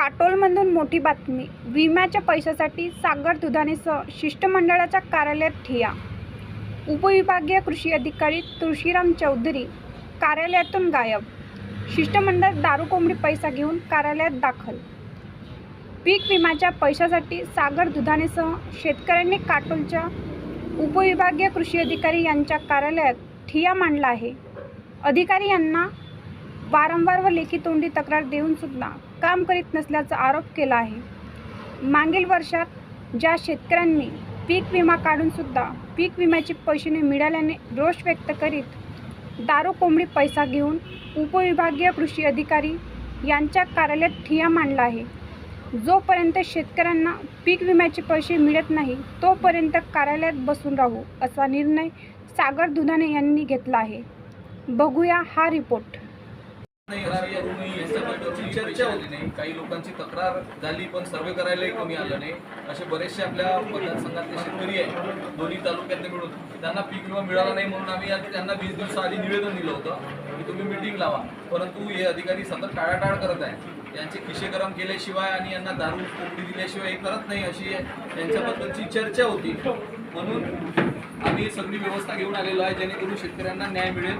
काटोलमधून मोठी बातमी. विम्याच्या पैशासाठी सागर दुधानेसह शिष्टमंडळाच्या कार्यालयात ठिया. उपविभागीय कृषी अधिकारी तुळशीराम चौधरी कार्यालयातून गायब. शिष्टमंडळ दारू कोंबडी पैसा घेऊन कार्यालयात दाखल. पीक विम्याच्या पैशासाठी सागर दुधानेसह शेतकऱ्यांनी काटोलच्या उपविभागीय कृषी अधिकारी यांच्या कार्यालयात ठिया मांडला आहे. अधिकारी यांना वारंवार व लेखी तोंडी तक्रार देऊन सुद्धा काम करीत नसल्याचा आरोप केला आहे. मागील वर्षात ज्या शेतकऱ्यांनी पीक विमा काढूनसुद्धा पीक विम्याचे पैसे न मिळाल्याने रोष व्यक्त करीत दारू कोंबडी पैसा घेऊन उपविभागीय कृषी अधिकारी यांच्या कार्यालयात ठिया मांडला आहे. जोपर्यंत शेतकऱ्यांना पीक विम्याचे पैसे मिळत नाही तोपर्यंत कार्यालयात बसून राहू असा निर्णय सागर दुधाने यांनी घेतला आहे. बघूया हा रिपोर्ट नाही अशी अजूनही यांच्या बैठकीची चर्चा होती नाही. काही लोकांची तक्रार झाली पण सर्वे करायलाही कोणी आलं नाही. असे बरेचसे आपल्या मतदारसंघातले शेतकरी आहेत दोन्ही तालुक्यातले मिळून. त्यांना पीक विमा मिळाला नाही म्हणून आम्ही त्यांना वीस दिवसाआधी निवेदन दिलं होतं की तुम्ही मिटिंग लावा. परंतु हे अधिकारी सतत टाळाटाळ करत आहे यांचे खिशेगरम केल्याशिवाय आणि यांना दारू कोंबडी दिल्याशिवाय हे करत नाही अशी त्यांच्याबद्दलची चर्चा होती. म्हणून आम्ही सगळी व्यवस्था घेऊन आलेलो आहे जेणेकरून शेतकऱ्यांना न्याय मिळेल.